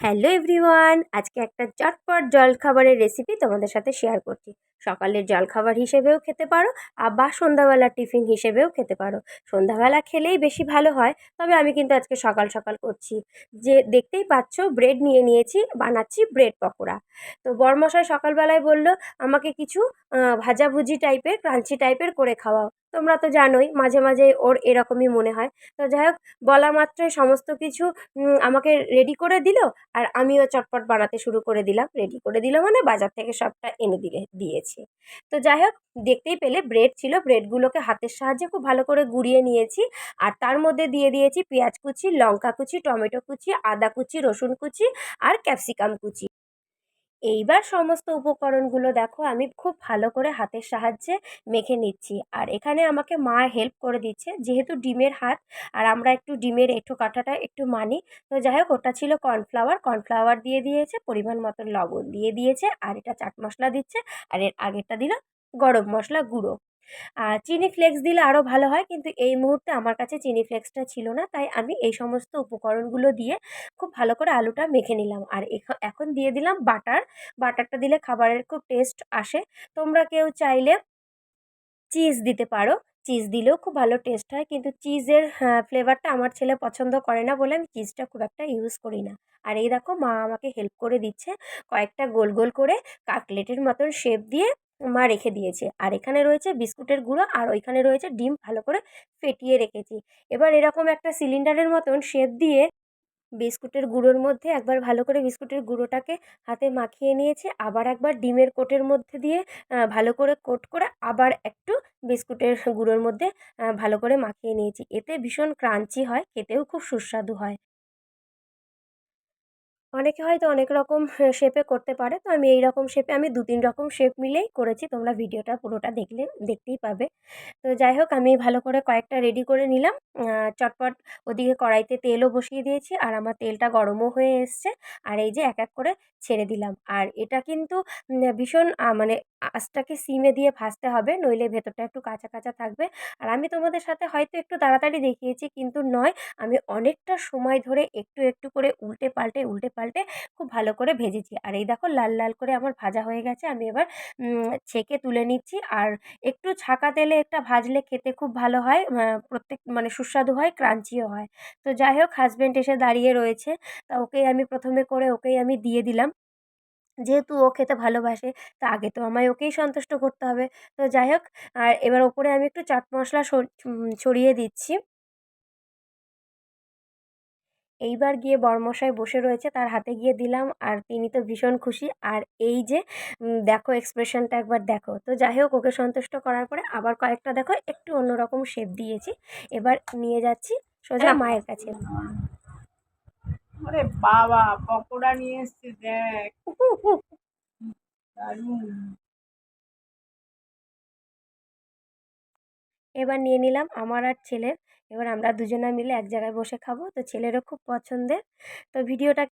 Hello everyone আজকে একটা চটপট জলখাবারের রেসিপি তোমাদের সাথে শেয়ার করছি। সকালের জলখাবার হিসেবেও খেতে পারো, আবার সন্ধ্যাবেলার টিফিন হিসেবেও খেতে পারো। সন্ধ্যাবেলা খেলেই বেশি ভালো হয়, তবে আমি কিন্তু আজকে সকাল সকাল করছি। যে দেখতেই পাচ্ছ, ব্রেড নিয়ে নিয়েছি, বানাচ্ছি ব্রেড পকোড়া। তো বরমশাই সকালবেলায় বলল, আমাকে কিছু ভাজাভুজি টাইপের, ক্রাঞ্চি টাইপের করে খাওয়াও। তোমরা তো জানোই, মাঝে মাঝে ওর এরকমই মনে হয়। তো যাই হোক, বলা মাত্রই সমস্ত কিছু আমাকে রেডি করে দিল, আর আমিও চটপট বানাতে শুরু করে দিলাম। রেডি করে দিল মানে বাজার থেকে সবটা এনে দিলে, দিয়েছে। তো যাই হোক, দেখতেই পেলে ব্রেড ছিল ব্রেডগুলোকে হাতের সাহায্যে খুব ভালো করে গুঁড়িয়ে নিয়েছি। আর তার মধ্যে দিয়ে দিয়েছি পেঁয়াজ কুচি, লঙ্কা কুচি, টমেটো কুচি, আদা কুচি, রসুন কুচি আর ক্যাপসিকাম কুচি। এইবার সমস্ত উপকরণগুলো দেখো, আমি খুব ভালো করে হাতের সাহায্যে মেখে নিচ্ছি। আর এখানে আমাকে মা হেল্প করে দিচ্ছে, যেহেতু ডিমের হাত, আর আমরা একটু ডিমের এঁঠো কাটাটা একটু মানি। তো যাই হোক, ওটা ছিল কর্নফ্লাওয়ার কর্নফ্লাওয়ার দিয়ে দিয়েছে, পরিমাণ মতো লবণ দিয়ে দিয়েছে, আর এটা চাট মশলা দিচ্ছে, আর এর আগেরটা দিল গরম মশলা গুঁড়ো। চিনি ফ্লেক্স দিলে আরও ভালো হয়। কিন্তু এই মুহূর্তে আমার কাছে চিনি ফ্লেক্সটা ছিল না। তাই আমি এই সমস্ত উপকরণগুলো দিয়ে খুব ভালো করে আলুটা মেখে নিলাম। আর এখ- এখন দিয়ে দিলাম বাটার। বাটারটা দিলে খাবারের খুব টেস্ট আসে। তোমরা কেউ চাইলে চিজ দিতে পারো। চিজ দিলেও খুব ভালো টেস্ট হয়। কিন্তু চিজের ফ্লেভারটা আমার ছেলে পছন্দ করে না বলে আমি চিজটা খুব একটা ইউজ করি না। আর এই দেখো, মা আমাকে হেল্প করে দিচ্ছে। কয়েকটা গোল গোল করে কাটলেটের মতন শেপ দিয়ে মা রেখে দিয়েছে। আর এখানে রয়েছে বিস্কুটের গুঁড়ো, আর ওইখানে রয়েছে ডিম ভালো করে ফেটিয়ে রেখেছি। এবার এরকম একটা সিলিন্ডারের মতন শেপ দিয়ে বিস্কুটের গুঁড়োর মধ্যে একবার ভালো করে বিস্কুটের গুঁড়োটাকে হাতে মাখিয়ে নিয়েছি। আবার একবার ডিমের কোটের মধ্যে দিয়ে ভালো করে কোট করে আবার একটু বিস্কুটের গুঁড়োর মধ্যে ভালো করে মাখিয়ে নিয়েছি। এতে ভীষণ ক্রাঞ্চি হয়, খেতেও খুব সুস্বাদু হয়। অনেকে হয়তো অনেক রকম শেপে করতে পারে। তো আমি এই রকম শেপে আমি দু তিন রকম শেপ মিলেই করেছি। তোমরা ভিডিওটা পুরোটা দেখলে, দেখতেই পাবে। তো যাই হোক, আমি ভালো করে কয়েকটা রেডি করে নিলাম। চটপট ওদিকে কড়াইতে তেলও বসিয়ে দিয়েছি আর আমার তেলটা গরমও হয়ে এসছে। আর এই যে এক এক করে ছেড়ে দিলাম। আর এটা কিন্তু ভীষণ মানে আঁচটাকে সিমে দিয়ে ভাজতে হবে, নইলে ভেতরটা একটু কাঁচা কাঁচা থাকবে। আর আমি তোমাদের সাথে হয়তো একটু তাড়াতাড়ি দেখিয়েছি, কিন্তু নয়, আমি অনেকটা সময় ধরে একটু একটু করে উল্টে পাল্টে উল্টে পাল্টে খুব ভালো করে ভেজেছি। আর এই দেখো লাল লাল করে আমার ভাজা হয়ে গেছে, আমি এবার ছেঁকে তুলে নিচ্ছি। আর একটু ছাঁকা তেলে একটা ভাজলে খেতে খুব ভালো হয় প্রত্যেক মানে সুস্বাদু হয়, ক্রাঞ্চিও হয়। তো যাই হোক হাজব্যান্ড এসে দাঁড়িয়ে রয়েছে, তা ওকেই আমি প্রথমে করে, ওকেই আমি দিয়ে দিলাম। যেহেতু ও খেতে ভালোবাসে তা আগে তো আমায় ওকেই সন্তুষ্ট করতে হবে। তো যাই হোক আর এবার ওপরে আমি একটু চাট মশলা ছড়িয়ে দিচ্ছি। এইবার গিয়ে বরমশাই বসে রয়েছে তার হাতে গিয়ে দিলাম আর তিনি তো ভীষণ খুশি। আর এই যে দেখো এক্সপ্রেশনটা একবার দেখো। তো যাই হোক ওকে সন্তুষ্ট করার পরে আবার কয়েকটা দেখো একটু অন্যরকম শেপ দিয়েছি। এবার নিয়ে যাচ্ছি সোজা মায়ের কাছে। ওরে বাবা, পকোড়া নিয়ে এসছে, দেখ। এবার নিয়ে নিলাম আমার আর ছেলের। এবার আমরা দুজনে মিলে এক জায়গায় বসে খাব। তো ছেলেরও খুব পছন্দের। তো ভিডিওটা